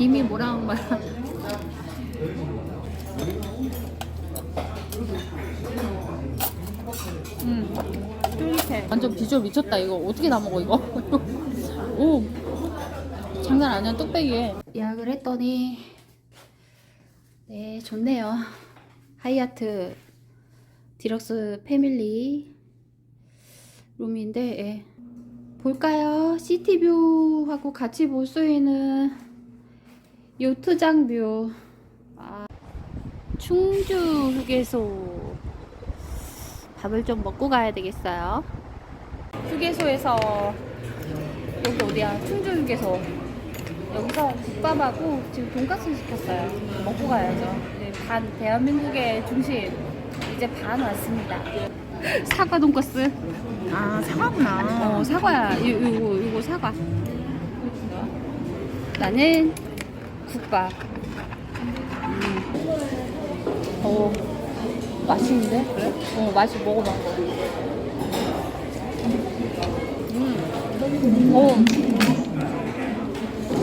이미 뭐라 한 거야? 음, 쫄깃해. 완전 비주얼 미쳤다. 이거 어떻게 다 먹어 이거? 오, 장난 아니야 뚝배기에. 예약을 했더니 네 좋네요. 하이아트 디럭스 패밀리 룸인데 예. 볼까요? 시티뷰하고 같이 볼 수 있는 요트장 뷰. 아, 충주 휴게소. 밥을 좀 먹고 가야 되겠어요. 휴게소에서 여기 어디야? 충주 휴게소. 여기서 국밥하고 지금 돈까스 시켰어요. 먹고 가야죠. 네, 반 대한민국의 중심 이제 반 왔습니다. 사과 돈까스. 아 사과구나. 어 사과야. 이- 이거 이거 사과. 나는 국밥. 음. 어 맛있는데? 그래? 어 맛이 먹어봐. 음. 어.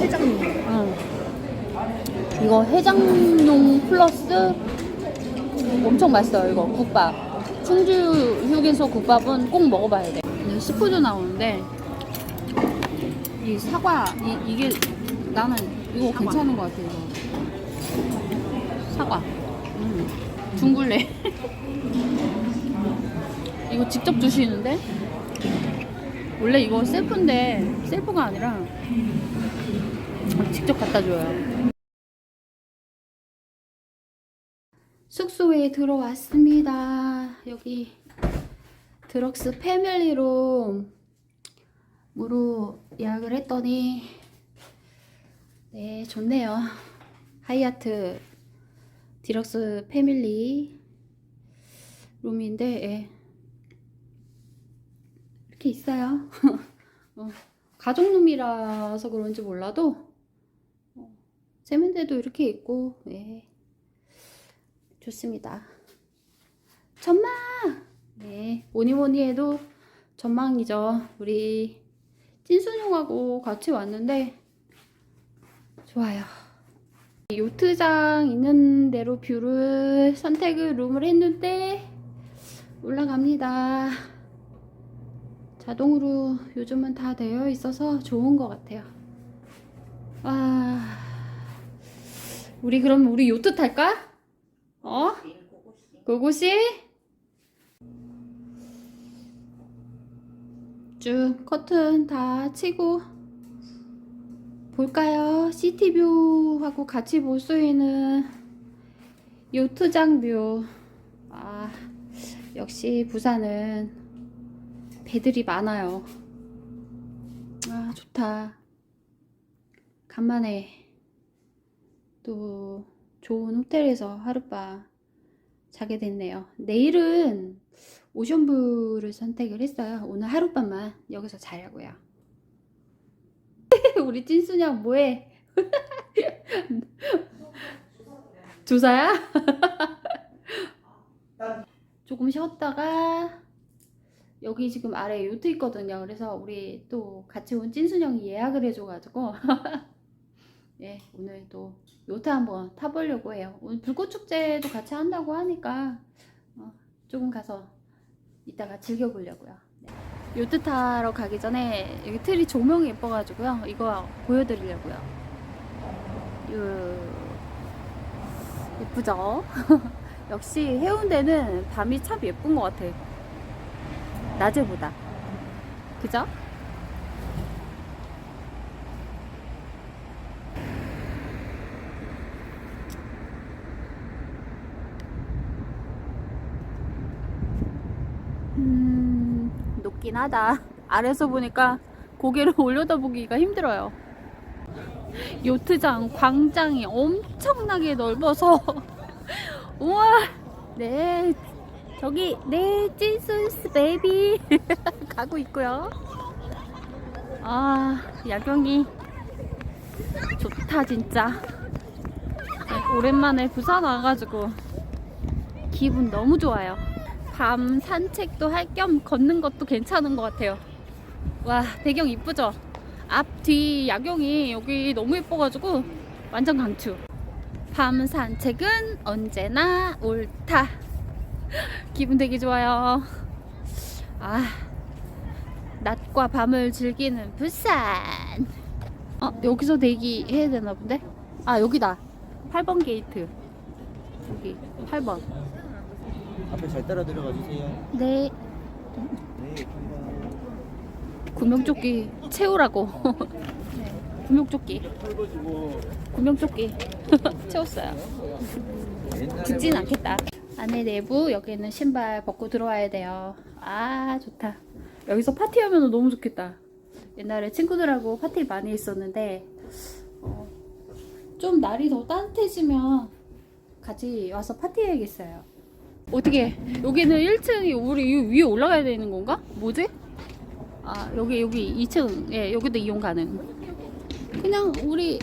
해장국. 응. 이거 해장용 플러스 엄청 맛있어요. 이거 국밥. 충주 휴게소 국밥은 꼭 먹어봐야 돼. 시푸드 나오는데 이 사과 이, 이게 나는 이거 괜찮은 것 같아. 이거 사과. 음. 둥글레. 이거 직접 주시는데 원래 이거 셀프인데 셀프가 아니라 직접 갖다 줘요. 숙소에 들어왔습니다. 여기 드럭스 패밀리룸으로 예약을 했더니 네 좋네요. 하이아트 디럭스 패밀리 룸인데 예. 이렇게 있어요. 어, 가족룸이라서 그런지 몰라도 세면대도 이렇게 있고, 네. 좋습니다. 전망! 네. 뭐니 뭐니 해도 전망이죠. 우리 찐순용하고 같이 왔는데, 좋아요. 요트장 있는 대로 뷰를 선택을 룸을 했는데, 올라갑니다. 자동으로 요즘은 다 되어 있어서 좋은 것 같아요. 아. 우리 그럼 우리 요트 탈까? 어? 고고씨? 쭉 커튼 다 치고 볼까요? 시티뷰하고 같이 볼 수 있는 요트장 뷰. 아, 역시 부산은 배들이 많아요. 아, 좋다. 간만에 또 좋은 호텔에서 하룻밤 자게 됐네요. 내일은 오션뷰를 선택을 했어요. 오늘 하룻밤만 여기서 자려고요. 우리 찐수냥 뭐해? 조사야? 조금 쉬었다가 여기 지금 아래 요트 있거든요. 그래서 우리 또 같이 온 찐순영이 예약을 해줘가지고 예, 오늘 또 요트 한번 타보려고 해요. 오늘 불꽃 축제도 같이 한다고 하니까 어, 조금 가서 이따가 즐겨보려고요. 네. 요트 타러 가기 전에 여기 트리 조명이 예뻐가지고요. 이거 보여드리려고요. 요 예쁘죠? 역시 해운대는 밤이 참 예쁜 것 같아. 낮에보다. 그죠? 음, 높긴 하다. 아래서 보니까 고개를 올려다보기가 힘들어요. 요트장, 광장이 엄청나게 넓어서 우와, 네, 저기 네 찐순스 베이비 가고 있고요. 아, 야경이 좋다 진짜. 네, 오랜만에 부산 와가지고 기분 너무 좋아요. 밤 산책도 할 겸 걷는 것도 괜찮은 것 같아요. 와, 배경 이쁘죠? 앞, 뒤 야경이 여기 너무 예뻐가지고 완전 강추. 밤 산책은 언제나 옳다. 기분 되게 좋아요. 아, 낮과 밤을 즐기는 부산. 어, 여기서 대기해야 되나 본데? 아, 여기다. 8번 게이트. 여기 8번. 앞에 잘 따라 들어가 주세요. 네. 네, 감사합니다. 구명조끼 채우라고. 구명조끼. 구명조끼 채웠어요. 죽진 않겠다. 안에 내부 여기는 신발 벗고 들어와야 돼요. 아 좋다. 여기서 파티하면 너무 좋겠다. 옛날에 친구들하고 파티를 많이 했었는데 어, 좀 날이 더 따뜻해지면 같이 와서 파티해야겠어요. 어떻게 여기는 1층이 우리 이 위에 올라가야 되는 건가? 뭐지? 아 여기 여기 2층 예 여기도 이용 가능. 그냥 우리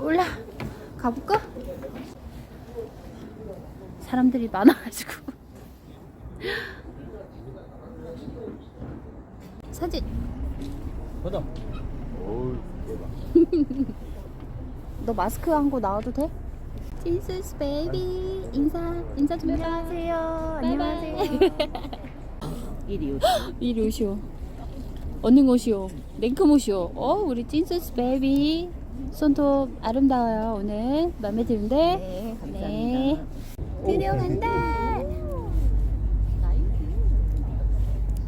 올라 가볼까? 사람들이 많아가지고 사진 받아. 너 마스크 한 거 나와도 돼? Jesus baby. 인사 인사 좀 안녕하세요. 바이바이 이리 오. 이리 오시오. 언능 오시오? 냉큼 오시오? 어 우리 찐스스 베이비 손톱 아름다워요 오늘. 마음에 드는데? 네, 감사합니다. 네 드디어 간다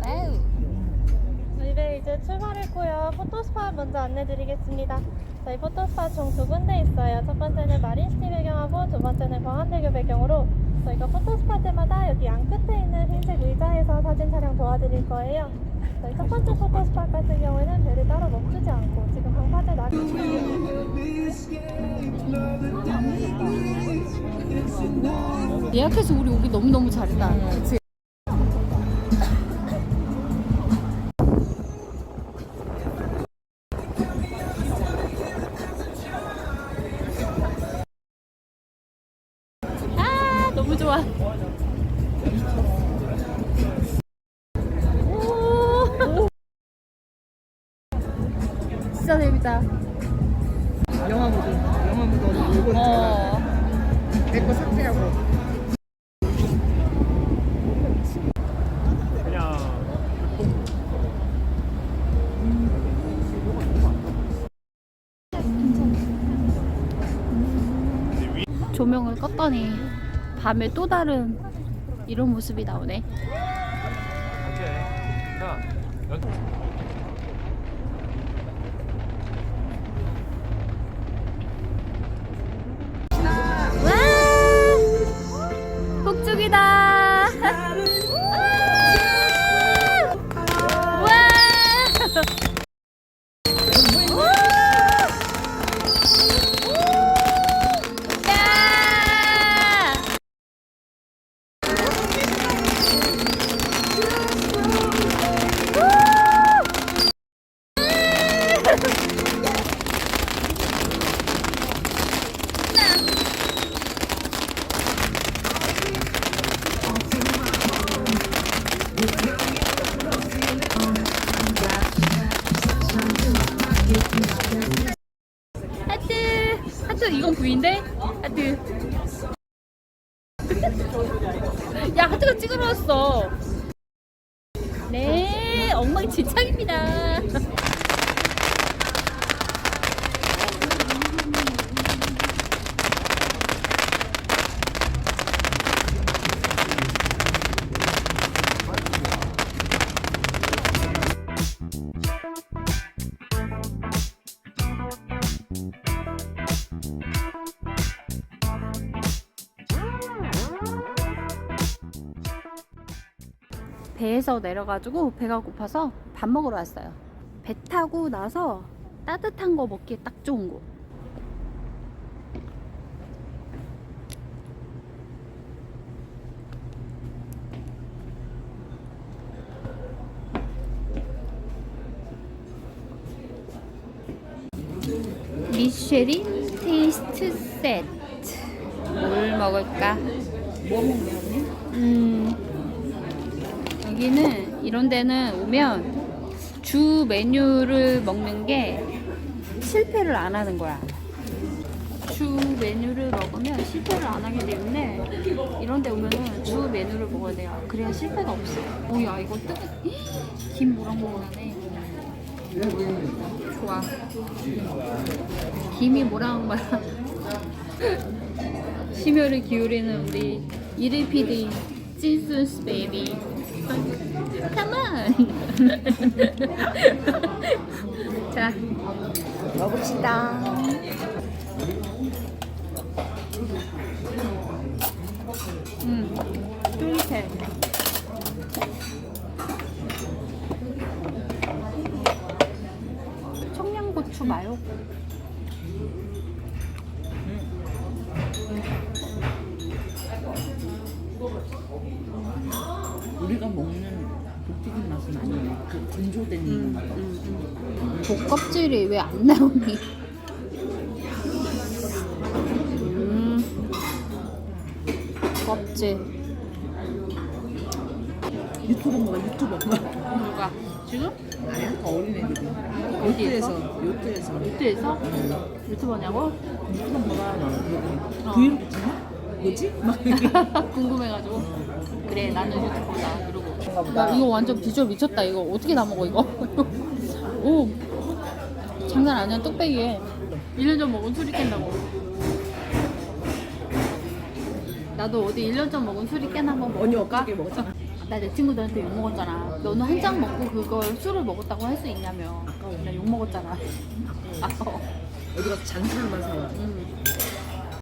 와우 이제 출발했고요. 포토스팟 먼저 안내드리겠습니다. 저희 포토스팟 총 두 군데 있어요. 첫 번째는 마린시티 배경하고 두 번째는 광안대교 배경으로 저희가 포토스팟 때마다 여기 양 끝에 있는 흰색 의자에서 사진 촬영 도와드릴 거예요. 저희 첫 번째 포토스팟 같은 경우에는 배를 따로 멈추지 않고 지금 방파제 나기 예약해서 우리 오기 너무너무 잘했다 그치? 진짜 영화 모드. 영화 물고 있잖아. 어. 내거 삭제하고. 조명을 껐더니 밤에 또 다른 이런 모습이 나오네. 와! 하트! 하트 이건 부인데? 하트. 야 하트가 찌그러졌어. 네, 엉망진창입니다. 배에서 내려가지고 배가 고파서 밥 먹으러 왔어요. 배 타고 나서 따뜻한 거 먹기에 딱 좋은 곳. 미쉐린 테이스트 세트. 뭘 먹을까? 뭐 먹냐? 음, 여기는 이런 데는 오면 주 메뉴를 먹는 게 실패를 안 하는 거야. 주 메뉴를 먹으면 실패를 안 하기 때문에 이런 데 오면은 주 메뉴를 먹어야 돼요. 그래야 실패가 없어요. 오야 이거 뜨거 김 모락모락하네. 좋아. 김이 모락모락. 심혈을 기울이는 우리 이리 PD 찐순스 베이비. On. 자, 먹읍시다. 음, 쫄깃해. 청양고추 마요. 건조된 음, 맛. 음, 음. 복 껍질이 왜 안 나오니? 음, 껍질. 유튜버인가 유튜버. 누가? 지금? 아니야 더 어린 애들이. 요트에서 요트에서 유튜브에서? 유튜버냐고? 유튜버가 어. 브이로그 찍나? 뭐지? 막. 궁금해가지고. 그래, 나는 유튜버다. 나 이거 완전 비주얼 미쳤다. 이거 어떻게 다 먹어, 이거? 오, 장난 아니야, 뚝배기에. 1년 전 먹은 술이 깬다고. 나도 어디 1년 전 먹은 술이 깬 한번 언니 먹어볼까? 어떻게 먹었잖아. 나 내 친구들한테 욕 먹었잖아. 너는 한 잔 먹고 그걸 술을 먹었다고 할 수 있냐며. 아까워. 나욕 먹었잖아. 아까워. 어디 가서 잔술만 사와. 음.